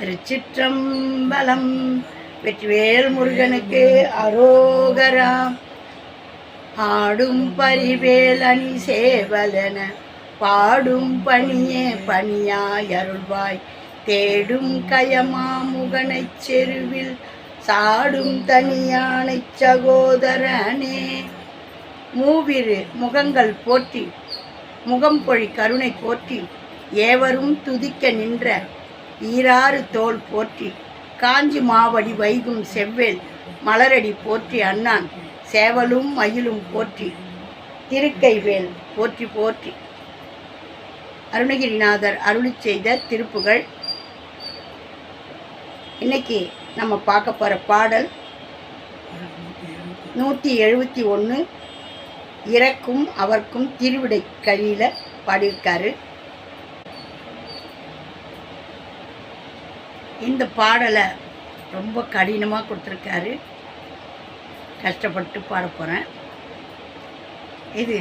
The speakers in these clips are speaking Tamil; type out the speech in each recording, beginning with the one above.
திருச்சிற்றம்பலம். வெற்றிவேல் முருகனுக்கு அரோகரா. ஆடும் பரிவேல் அணி சேவலன பாடும் பணியே பணியாய் அருள்வாய். தேடும் கயமாமுகனைச் செருவில் சாடும் தனியானைச் சகோதரனே. மூவிரு முகங்கள் போற்றி முகம் பொழி கருணை போற்றி ஏவரும் துதிக்க நின்ற ஈராறு தோல் போற்றி காஞ்சி மாவடி வைகும் செவ்வேல் மலரடி போற்றி அண்ணான் சேவலும் மயிலும் போற்றி திருக்கைவேல் போற்றி போற்றி. அருணகிரிநாதர் அருளி செய்த திருப்புகள். இன்னைக்கு நம்ம பார்க்க போகிற பாடல் நூற்றி எழுபத்தி ஒன்று இறக்கும் அவர்க்கும் திருவிடை கழியில் பாடியிருக்காரு இந்த பாடலை ரொம்ப கடினமாக கொடுத்துருக்காரு. கஷ்டப்பட்டு பாட போகிறேன் இது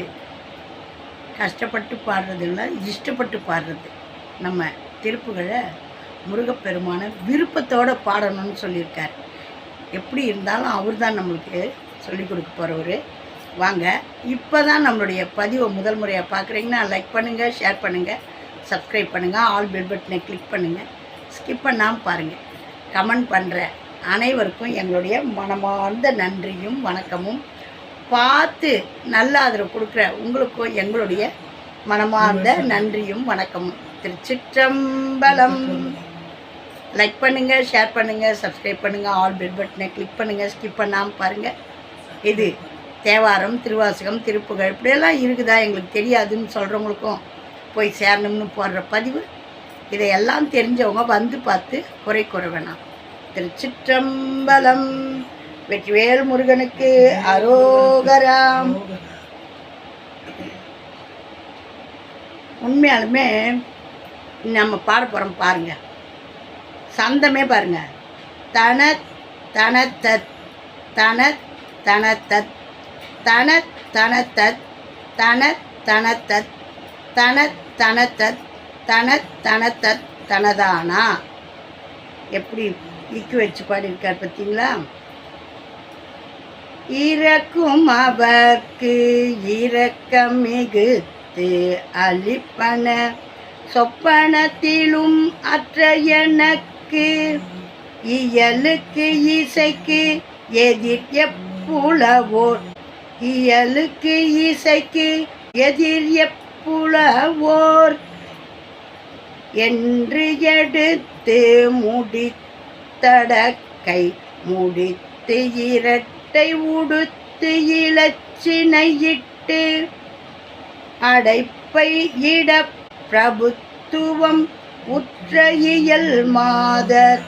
கஷ்டப்பட்டு பாடுறது இல்லை இஷ்டப்பட்டு பாடுறது. நம்ம திருப்புகளை முருகப்பெருமான விருப்பத்தோடு பாடணும்னு சொல்லியிருக்கார். எப்படி இருந்தாலும் அவர் தான் நம்மளுக்கு சொல்லிக் கொடுக்க போகிறவர் வாங்க இப்போ தான் நம்மளுடைய பதிவை முதல் முறையாக பார்க்குறீங்கன்னா லைக் பண்ணுங்கள் ஷேர் பண்ணுங்கள் சப்ஸ்கிரைப் பண்ணுங்கள் ஆல் பெல் பட்டனை கிளிக் பண்ணுங்கள் ஸ்கிப் பண்ணாமல் பாருங்கள் கமெண்ட் பண்ணுற அனைவருக்கும் எங்களுடைய மனமார்ந்த நன்றியும் வணக்கமும். பார்த்து நல்ல ஆதரவு கொடுக்குற உங்களுக்கும் எங்களுடைய மனமார்ந்த நன்றியும் வணக்கமும். திருச்சிற்றம்பலம். லைக் பண்ணுங்கள் ஷேர் பண்ணுங்கள் சப்ஸ்கிரைப் பண்ணுங்கள் ஆல் பெல் பட்டனை கிளிக் பண்ணுங்கள் ஸ்கிப் பண்ணாமல் பாருங்கள் இது தேவாரம் திருவாசகம் திருப்புகழ் இப்படியெல்லாம் இருக்குதா எங்களுக்கு தெரியாதுன்னு சொல்கிறவங்களுக்கும் போய் சேரணும்னு போடுற பதிவு. இதையெல்லாம் தெரிஞ்சவங்க வந்து பார்த்து குறை கூற வேணாம் திருச்சிற்றம்பலம் வெற்றிவேல் முருகனுக்கு அரோகராம். உண்மையாலுமே நம்ம பாட போகிறோம் பாருங்க. சந்தமே பாருங்க. தன தன தத் தன தன தத் தன தன தத் தன தன தத் தன தன தத் தன தத் தனதானா? எப்படி இக்கு வச்சு பாடியிருக்கார் பார்த்தீங்களா? இறக்கும் அவர்க்கு இரக்கம் மிகுத்து அழிப்பன. சொப்பனத்திலும் அற்ற எனக்கு இயலுக்கு இசைக்கு எதிர் எப்புலவோர் இயலுக்கு இசைக்கு எதிர் எப்புலவோர் என்று எடுத்து முடித்தடக்கை முடித்து இரட்டை உடுத்து இலச்சினையிட்டு அடைப்பை இட பிரபுத்துவம் உற்ற இயல் மாதர்.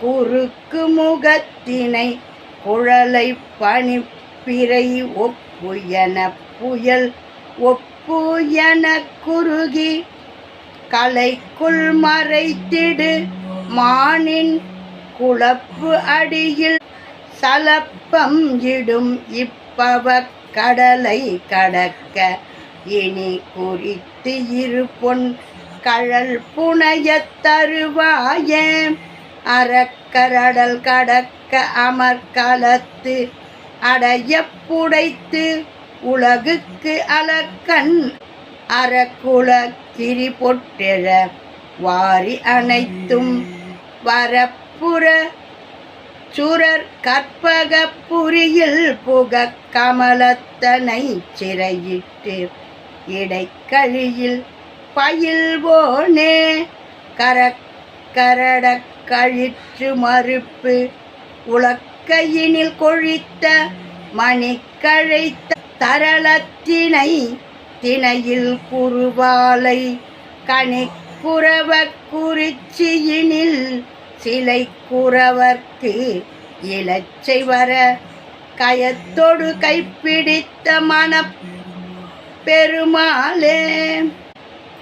குறுக்கு முகத்தினை குழலை பணிப்பிறை ஒப்பு என புயல் ஒப்பு என குறுகி கலைக்குள் மறைத்திடு மானின் குழப்பு அடியில் சலப்பம் இடும் இப்பவ கடலை கடக்க இனி குறித்து இருப்பொன் கழல் புனையத் தருவாயே. அறக்கரடல் கடக்க அமர்கலத்து அடைய புடைத்து உலகுக்கு அலக்கண் அறக்குல கிரி பொட்டெழ வாரி அனைத்தும் வரப்புற சுரர் கற்பக புரியில் புக கமலத்தனை சிறையிட்டு இடைக்கழியில் பயில்வோனே. கரக்கரட கழிற்று மறுப்பு உலக்கையினில் கொழித்த மணிக்கழைத்த தரளத்தினை திணையில் குருவாலை கணிக்குறவ குறிச்சியினில் சிலை குறவர்க்கு இலச்சை வர கயத்தொடு கைப்பிடித்த மன பெருமாளே.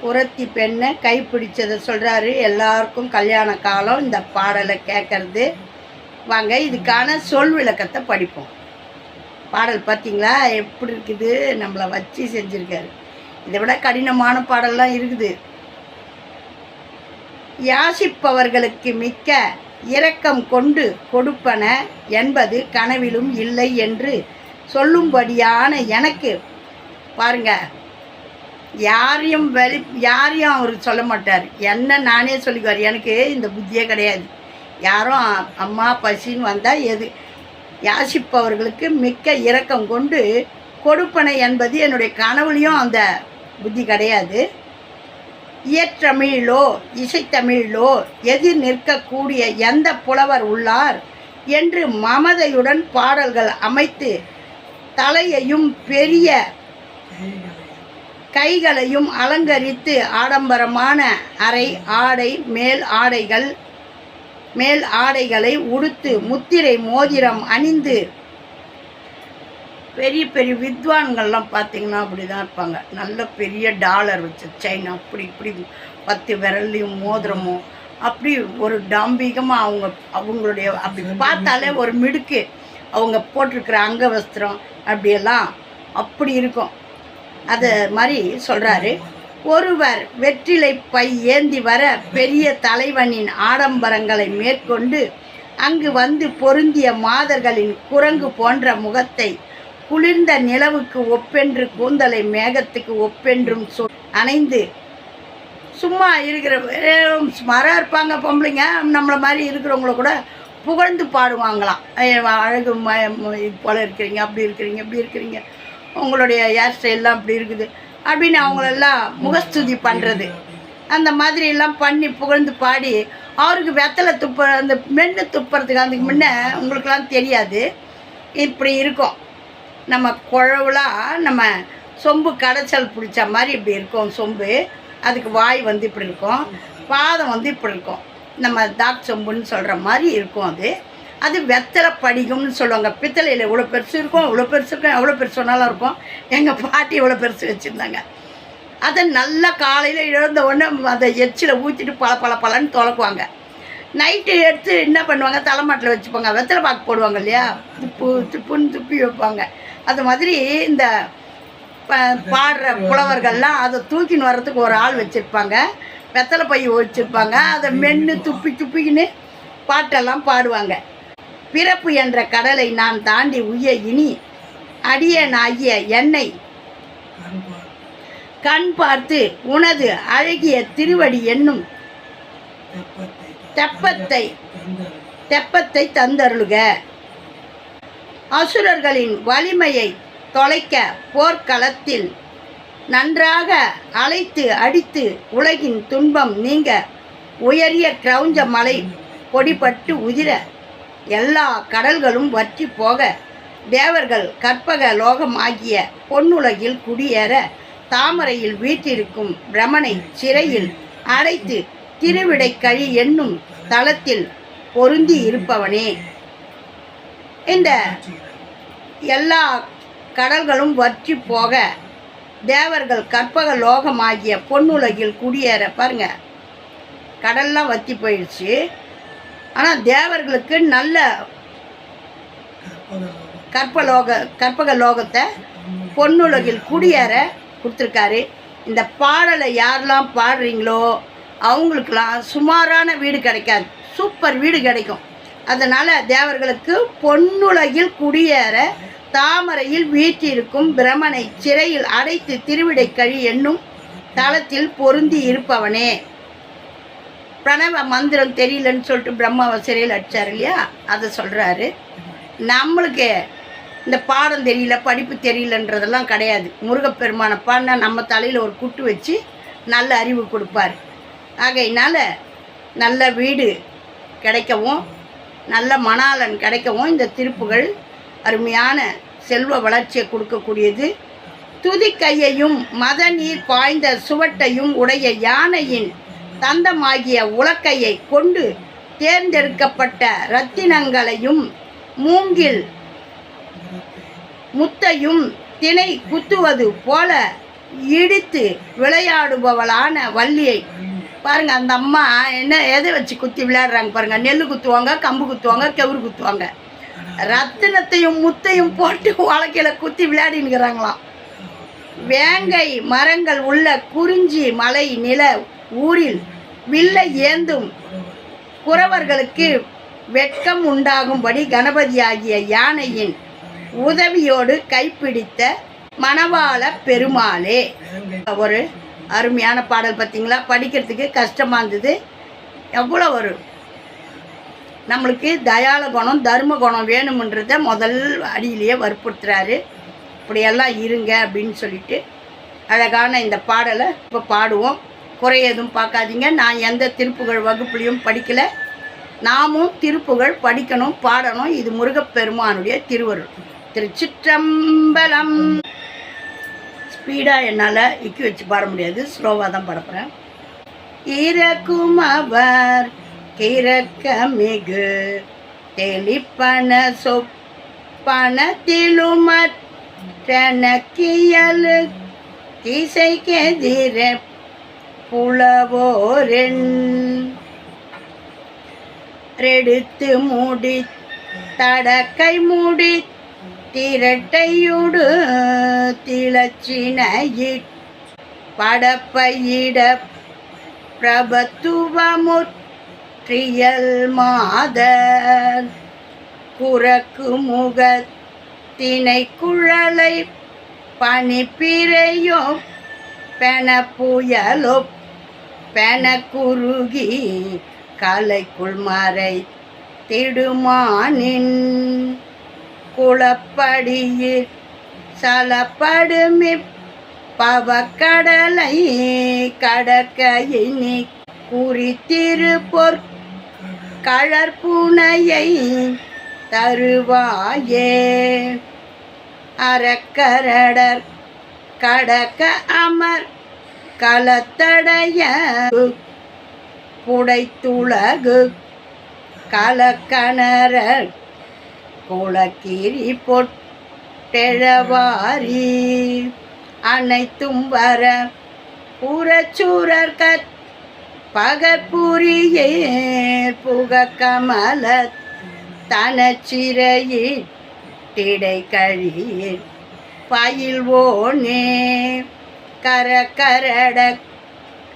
புரத்தி பெண்ணை கைப்பிடிச்சதை சொல்கிறாரு எல்லாருக்கும் கல்யாண காலம். இந்த பாடலை கேட்கறது. வாங்க இதுக்கான சொல் விளக்கத்தை படிப்போம். பாடல் பார்த்தீங்களா? எப்படி இருக்குது? நம்மளை வச்சு செஞ்சுருக்காரு. இதை விட கடினமான பாடல்லாம் இருக்குது. யாசிப்பவர்களுக்கு மிக்க இரக்கம் கொண்டு கொடுப்பன என்பது கனவிலும் இல்லை என்று சொல்லும்படியான எனக்கு பாருங்க. யாரையும் வெளி யாரையும் அவர் சொல்ல மாட்டார். என்ன நானே சொல்லிக்குவார். எனக்கு இந்த புத்தியே கிடையாது. யாரும் அம்மா பசின்னு வந்தால் எது யாசிப்பவர்களுக்கு மிக்க இரக்கம் கொண்டு கொடுப்பனை என்பது என்னுடைய கனவுலையும் அந்த புத்தி கிடையாது. இயற்றமிழிலோ இசைத்தமிழிலோ எதிர் நிற்கக்கூடிய எந்த புலவர் உள்ளார் என்று மமதையுடன் பாடல்கள் அமைத்து தலையையும் பெரிய கைகளையும் அலங்கரித்து ஆடம்பரமான அறை ஆடை மேல் ஆடைகள் மேல் ஆடைகளை உடுத்து முத்திரை மோதிரம் அணிந்து பெரிய பெரிய வித்வான்கள்லாம் பார்த்தீங்கன்னா அப்படி தான் இருப்பாங்க. நல்ல பெரிய டாலர் வச்ச செயின் அப்படி இப்படி பத்து விரல்லையும் மோதிரமும் அப்படி ஒரு டாம்பிகமாக அவங்க அவங்களுடைய அப்படி பார்த்தாலே ஒரு மிடுக்கு. அவங்க போட்டிருக்கிற அங்கவஸ்திரம் அப்படியெல்லாம் அப்படி இருக்கும். அது மாதிரி சொல்கிறாரு ஒருவர் வெற்றிலை பை ஏந்தி வர பெரிய தலைவனின் ஆடம்பரங்களை மேற்கொண்டு அங்கு வந்து பொருந்திய மாதர்களின் குரங்கு போன்ற முகத்தை குளிர்ந்த நிலவுக்கு ஒப்பென்று கூந்தலை மேகத்துக்கு ஒப்பென்றும் சொ அணைந்து சும்மா இருக்கிற சுமாராக இருப்பாங்க பொம்பளைங்க. நம்மளை மாதிரி இருக்கிறவங்கள கூட புகழ்ந்து பாடுவாங்களாம். அழகு ம இது போல இருக்கிறீங்க அப்படி இருக்கிறீங்க இப்படி இருக்கிறீங்க. உங்களுடைய ஹேர் ஸ்டைல்லாம் அப்படி இருக்குது. அப்படின்னு அவங்களெல்லாம் முகஸ்துதி பண்ணுறது அந்த மாதிரி எல்லாம் பண்ணி புகழ்ந்து பாடி அவருக்கு வெத்தலை துப்ப அந்த மென்று துப்புறதுக்கு அதுக்கு முன்னே உங்களுக்கெல்லாம் தெரியாது. இப்படி இருக்கும். நம்ம குழவுலாம் நம்ம சொம்பு கடைச்சல் பிடிச்ச மாதிரி இப்படி இருக்கும் சொம்பு. அதுக்கு வாய் வந்து இப்படி இருக்கும். பாதம் வந்து இப்படி இருக்கும். நம்ம தாக் சொம்புன்னு சொல்கிற மாதிரி இருக்கும் அது. அது வெத்தலை படிகம்னு சொல்லுவாங்க. பித்தளையில் இவ்வளோ பெருசு இருக்கும் இவ்வளோ பெருசு இருக்கும் எவ்வளோ பெருசு வேணாலும் இருக்கும். எங்கள் பாட்டி இவ்வளோ பெருசு வச்சுருந்தாங்க. அதை நல்லா காலையில் எழுந்த உடனே அதை எச்சில் ஊற்றிட்டு பல பல பலன்னு தொலைக்குவாங்க. நைட்டு எடுத்து என்ன பண்ணுவாங்க? தலைமாட்டில் வச்சுப்பாங்க. வெத்தலை பாக்கு போடுவாங்க இல்லையா? துப்பு துப்புன்னு துப்பி வைப்பாங்க. அது மாதிரி இந்த ப- பாடுற புலவர்கள்லாம் அதை தூக்கின்னு வர்றதுக்கு ஒரு ஆள் வச்சுருப்பாங்க. வெத்தலை பை வச்சுருப்பாங்க. அதை மென்று துப்பி துப்பிக்கின்னு பாட்டெல்லாம் பாடுவாங்க. பிறப்பு என்ற கடலை நான் தாண்டி உய இனி அடியனாகிய என்னை. கண் பார்த்து உனது அழகிய திருவடி என்னும் தெப்பத்தை தெப்பத்தை தந்தருளுக. அசுரர்களின் வலிமையை தொலைக்க போர்க்களத்தில் நன்றாக அழைத்து அடித்து உலகின் துன்பம் நீங்க உயரிய கிரௌஞ்ச மலை பொடிபட்டு உதிர எல்லா கடல்களும் வற்றி போக தேவர்கள் கற்பக லோகம் ஆகிய பொன்னுலகில் குடியேற தாமரையில் வீற்றிருக்கும் பிரமனை சிறையில் அடைத்து திருவிடைக்கழி என்னும் தலத்தில் பொருந்தி இருப்பவனே. இந்த எல்லா கடல்களும் வற்றி போக தேவர்கள் கற்பக லோகமாகிய பொன்னுலகில் குடியேற பாருங்க கடல்லாம் வற்றி போயிடுச்சு. ஆனால் தேவர்களுக்கு நல்ல கற்பலோக கற்பக லோகத்தை பொன்னுலகில் குடியேற கொடுத்துருக்காரு. இந்த பாடலை யாரெல்லாம் பாடுறீங்களோ அவங்களுக்கெல்லாம் சுமாரான வீடு கிடைக்காது. சூப்பர் வீடு கிடைக்கும். அதனால் தேவர்களுக்கு பொன்னுலகில் குடியேற தாமரையில் வீற்றிருக்கும் பிரமனை சிறையில் அடைத்து திருவிடை கழி என்னும் தளத்தில் பொருந்தி இருப்பவனே. பிரணவ மந்திரம் தெரியலன்னு சொல்லிட்டு பிரம்மாவை சிறையில் அடித்தார் இல்லையா? அதை சொல்கிறாரு நம்மளுக்கு இந்த பாடம் தெரியல படிப்பு தெரியலன்றதெல்லாம் கிடையாது. முருகப்பெருமானை பாடினா நம்ம தலையில் ஒரு குட்டு வச்சு நல்ல அறிவு கொடுப்பார். ஆகையினால் நல்ல வீடு கிடைக்கவும் நல்ல மணாலன் கிடைக்கவும் இந்த திருப்புகள் அருமையான செல்வ வளர்ச்சியை கொடுக்கக்கூடியது. துதிக்கையையும் மத நீர் பாய்ந்த சுவட்டையும் உடைய யானையின் தந்தமாகிய உலக்கையை கொண்டு தேர்ந்தெடுக்கப்பட்ட ரத்தினங்களையும் மூங்கில் முத்தையும் திணை குத்துவது போல இடித்து விளையாடுபவளான வள்ளியை. பாருங்க அந்த அம்மா என்ன எதை வச்சு குத்தி விளையாடுறாங்க பாருங்க. நெல் குத்துவாங்க கம்பு குத்துவாங்க கெவுரு குத்துவாங்க. ரத்தினத்தையும் முத்தையும் போட்டு உலக்கையில குத்தி விளையாடினுக்கிறாங்களாம் வேங்கை மரங்கள் உள்ள குறிஞ்சி மலை நில ஊரில் வில்லை ஏந்தும் குறவர்களுக்கு வெட்கம் உண்டாகும்படி கணபதியாகிய யானையின் உதவியோடு கைப்பிடித்த மணவாள பெருமாளே. ஒரு அருமையான பாடல் பார்த்தீங்களா? படிக்கிறதுக்கு கஷ்டமாக இருந்தது. எவ்வளோ ஒரு நம்மளுக்கு தயால குணம் தர்ம குணம் வேணுமன்றத முதல் அடியிலேயே வற்புறுத்துறாரு. இப்படியெல்லாம் இருங்க அப்படின்னு சொல்லிட்டு அழகான இந்த பாடலை இப்போ பாடுவோம். குறை எதுவும் பார்க்காதீங்க. நான் எந்த திருப்புகழ் வகுப்புலையும் படிக்கலை. நாமும் திருப்புகழ் படிக்கணும் பாடணும். இது முருகப்பெருமானுடைய திருவருள். திருச்சிற்றம்பலம். ஸ்பீடாக என்னால் இக்கி வச்சு பாட முடியாது. ஸ்லோவாக தான் பாட இறக்கும் அவர் கிறக்க மிகு தெளிப்பன சொப்பனத்திலுமற்றனக்கியலு திசைக்கெதிர புலவோரென். ரெடுத்து மூடி தடக்கை மூடி திரட்டையுடு திளச்சினையிற். படப்பையிட பிரபத்துவமுற்றியல் மாதர். குறக்கு முகத்தினை குழலை பனிப்பிரையோ பென புயலோ பெனக்குருகி கலைக்குள் மறை திடுமானின் குளப்படியில் சலப்படுமி பவக்கடலை கடக்கையினி குறித்திருப்பொற் கழற்புனையை தருவாயே. அறக்கரடர் கடக்க அமர் கலத்தடைய புடைத்துலகு கலக்கணர குளக்கீரி பொட்டெழவாரி. அனைத்தும் வர புறச்சூரர் கத் பகற்புரியே புக கமல தனச்சிறையில் திடை கழியில் பயில்வோனே. கர கரட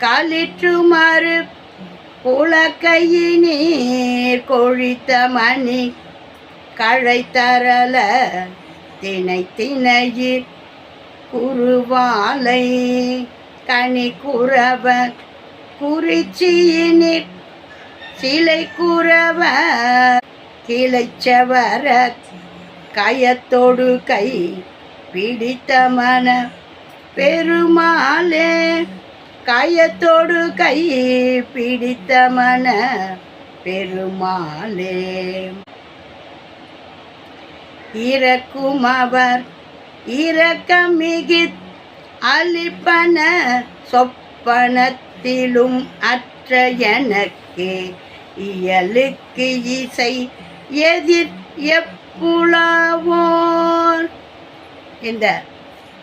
களிற்றுமாறு புலக்கையினீர் கொழித்த மணி கழைத்தரல தினை தினையிற் குருவாலை கனி குறவ குறிச்சியினிற் சிலை குறவ கிளைச்சவர கயத்தோடு கை பிடித்த மன பெருமாளே கயத்தோடு கை பிடித்த மன பெருமாளே. இறக்கும் அவர் மிகித் அலிப்பன சொப்பனத்திலும் அற்ற எனக்கு இயலுக்கு இசை எதிர் எப்புலாவோர். இந்த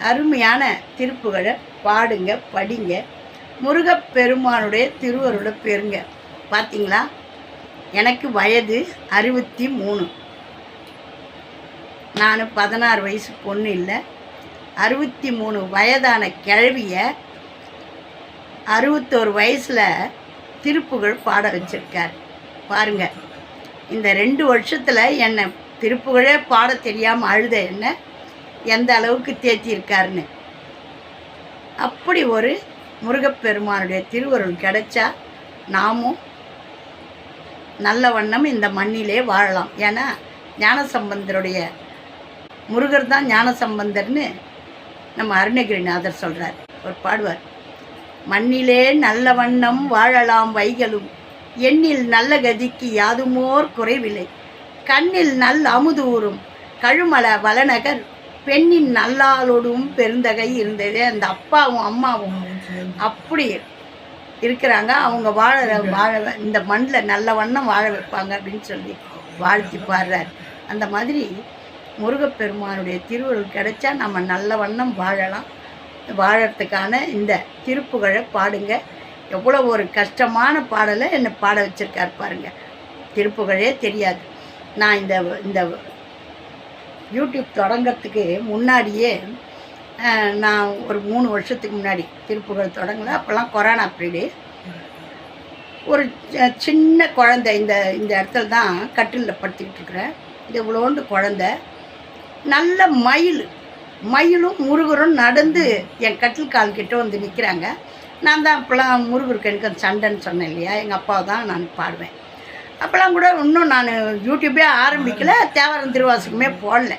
அருமையான திருப்புகளை பாடுங்க படிங்க. முருகப்பெருமானுடைய திருவருளை பெறுங்க. பார்த்தீங்களா எனக்கு வயது அறுபத்தி மூணு நான் பதினாறு வயசு பொண்ணு இல்லை. அறுபத்தி மூணு வயதான கிழவிய அறுபத்தோரு வயசில் திருப்புகழ் பாட வச்சிருக்கார். பாருங்கள் இந்த ரெண்டு வருஷத்தில் என்னை திருப்புகழே பாட தெரியாமல் அழுத என்ன? எந்த அளவுக்கு தேத்தியிருக்காருன்னு. அப்படி ஒரு முருகப்பெருமானுடைய திருவருள் கிடைச்சா நாமும் நல்ல வண்ணம் இந்த மண்ணிலே வாழலாம். ஏன்னா ஞானசம்பந்தருடைய முருகர் தான் ஞானசம்பந்தர்னு நம்ம அருணகிரிநாதர் சொல்கிறார் ஒரு பாடுவார் மண்ணிலே நல்ல வண்ணம் வாழலாம் வைகளும் எண்ணில் நல்ல கதிக்கு யாதுமோர் குறைவில்லை கண்ணில் நல் அமுது ஊறும் கழுமல வளநகர் பெண்ணின் நல்லாளோடும் பெருந்தகை இருந்தது. அந்த அப்பாவும் அம்மாவும் அப்படி இருக்கிறாங்க. அவங்க வாழ வாழ இந்த மண்ணில் நல்ல வண்ணம் வாழ வைப்பாங்க அப்படின்னு சொல்லி வாழ்த்தி பாடுறார். அந்த மாதிரி முருகப்பெருமானுடைய திருவருள் கிடைச்சா நம்ம நல்ல வண்ணம் வாழலாம். வாழறதுக்கான இந்த திருப்புகழை பாடுங்க. எவ்வளோ ஒரு கஷ்டமான பாடலை என்னை பாட வச்சுருக்கார் பாருங்க. திருப்புகழே தெரியாது. நான் இந்த இந்த யூடியூப் தொடங்கிறதுக்கு முன்னாடியே நான் ஒரு மூணு வருஷத்துக்கு முன்னாடி திருப்புகழ் தொடங்கல அப்போல்லாம் கொரோனா பீரியடு. ஒரு சின்ன குழந்தை இந்த இந்த இடத்துல தான் கட்டிலில் படுத்துக்கிட்டு இருக்கிறேன் இது இவ்வளோண்டு குழந்தை. நல்ல மயில். மயிலும் முருகரும் நடந்து என் கட்டில் கால் கிட்டே வந்து நிற்கிறாங்க நான் தான் அப்போலாம் முருகருக்கு எனக்கு அந்த சண்டைன்னு சொன்னேன் இல்லையா? எங்கள் அப்பா தான் நான் பாடுவேன். அப்போல்லாம் கூட இன்னும் நான் யூடியூப்பே ஆரம்பிக்கல. தேவாரம் திருவாசகமே போடல.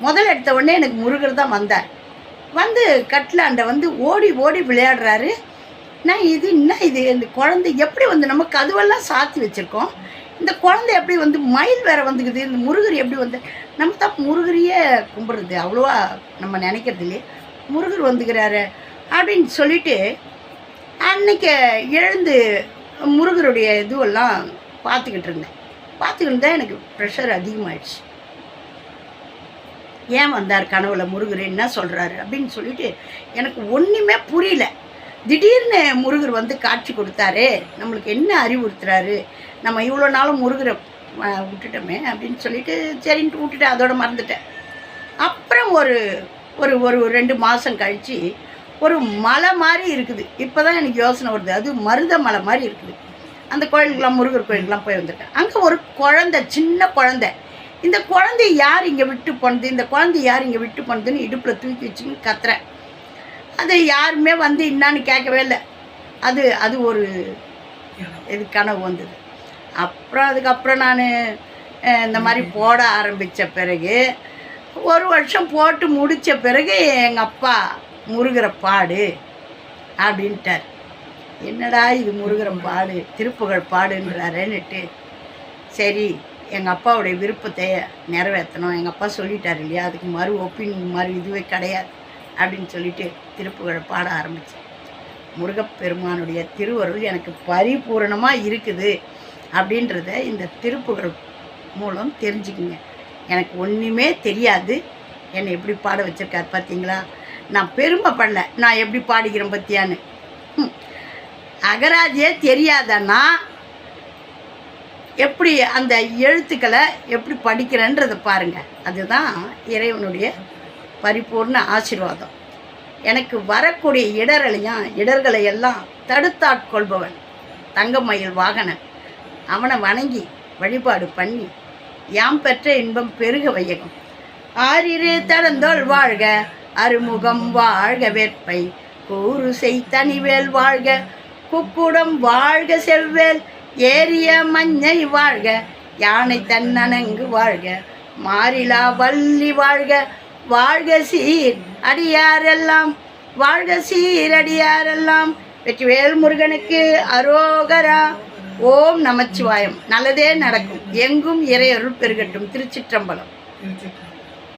முதல் எடுத்த உடனே எனக்கு முருகர் தான் வந்தார். வந்து கட்லாண்டை வந்து ஓடி ஓடி விளையாடுறாரு. நான் இது? என்ன இது? இந்த குழந்தை எப்படி வந்து நம்ம கதுவெல்லாம் சாத்தி வச்சுருக்கோம்? இந்த குழந்தை எப்படி வந்து மயில் வேற வந்துக்குது? இந்த முருகர் எப்படி வந்து நம்ம தான் முருகரையே கும்பிட்றது. அவ்வளோவா நம்ம நினைக்கிறது இல்லையே. முருகர் வந்துக்கிறாரு அப்படின்னு சொல்லிட்டு அன்னைக்கு எழுந்து முருகருடைய இதுவெல்லாம் பார்த்துக்கிட்டு இருந்தேன். பார்த்துக்கிட்டு எனக்கு ப்ரெஷர் அதிகமாயிடுச்சு. ஏன் வந்தார் கனவுல முருகர்? என்ன சொல்கிறாரு அப்படின்னு சொல்லிட்டு எனக்கு ஒன்றுமே புரியல. திடீர்னு முருகர் வந்து காட்சி கொடுத்தாரு. நம்மளுக்கு என்ன அறிவுறுத்துறாரு? நம்ம இவ்வளோ நாளும் முருகரை விட்டுட்டோமே அப்படின்னு சொல்லிட்டு சரின்ட்டு விட்டுட்டேன். அதோட மறந்துட்டேன். அப்புறம் ஒரு ஒரு ஒரு ரெண்டு மாதம் கழித்து ஒரு மலை மாதிரி இருக்குது. இப்போ தான் எனக்கு யோசனை வருது. அது மருத மலை மாதிரி இருக்குது. அந்த கோயிலுக்கெலாம் முருகர் கோயிலுக்கெலாம் போய் வந்திருக்கேன் அங்கே ஒரு குழந்த சின்ன குழந்த. இந்த குழந்தைய யார் இங்கே விட்டு போனது? இந்த குழந்தைய யார் இங்கே விட்டு போனதுன்னு இடுப்பில் தூக்கி வச்சுன்னு கத்துறேன். அது யாருமே வந்து என்னான்னு கேட்கவே இல்லை. அது அது ஒரு இது கனவு வந்தது. அப்புறம் அதுக்கப்புறம் நான் இந்த மாதிரி போட ஆரம்பித்த பிறகு ஒரு வருஷம் போட்டு முடித்த பிறகு எங்கள் அப்பா முருகரை பாடு அப்படின்ட்டார். என்னடா இது முருகரம் பாடு திருப்புகழ் பாடுன்றாரேன்னுட்டு சரி எங்கள் அப்பாவுடைய விருப்பத்தை நிறைவேற்றணும் எங்கள் அப்பா சொல்லிட்டார் இல்லையா அதுக்கு மறு ஒப்பீனியன் மறு இதுவே கிடையாது அப்படின்னு சொல்லிட்டு திருப்புகழை பாட ஆரம்பித்தேன் முருகப்பெருமானுடைய திருவருள் எனக்கு பரிபூரணமாக இருக்குது அப்படின்றத இந்த திருப்புகழ் மூலம் தெரிஞ்சுக்குங்க. எனக்கு ஒன்றுமே தெரியாது. என்னை எப்படி பாட வச்சிருக்கார் பார்த்தீங்களா நான் பெருமைப்படல நான் எப்படி பாடிக்கிறேன் பற்றியான்னு அகராதியே தெரியாதன்னா எப்படி அந்த எழுத்துக்களை எப்படி படிக்கிறேன்றதை பாருங்கள் அதுதான் இறைவனுடைய பரிபூர்ண ஆசீர்வாதம். எனக்கு வரக்கூடிய இடர்களையும் இடர்களை எல்லாம் தடுத்தாட்கொள்பவன் தங்கமயில் வாகனன். அவனை வணங்கி வழிபாடு பண்ணி யாம் பெற்ற இன்பம் பெருக வையகம். ஆறிரு தடந்தோள் வாழ்க அருமுகம் வாழ்க வேட்பை கூறு செய் தனிவேல் வாழ்க குக்குடம் வாழ்க செல்வேல் ஏரிய மஞ்சை வாழ்க யானை தன்னனங்கு வாழ்க மாறிலா வள்ளி வாழ்க வாழ்க சீர் அடியாரெல்லாம் வாழ்க சீர் அடியாரெல்லாம் வெற்றிவேல் முருகனுக்கு அரோகரா ஓம் நமச்சிவாயம். நல்லதே நடக்கும். எங்கும் இறையருள் பெருகட்டும். திருச்சிற்றம்பலம். திருச்சிற்றம்பலம்.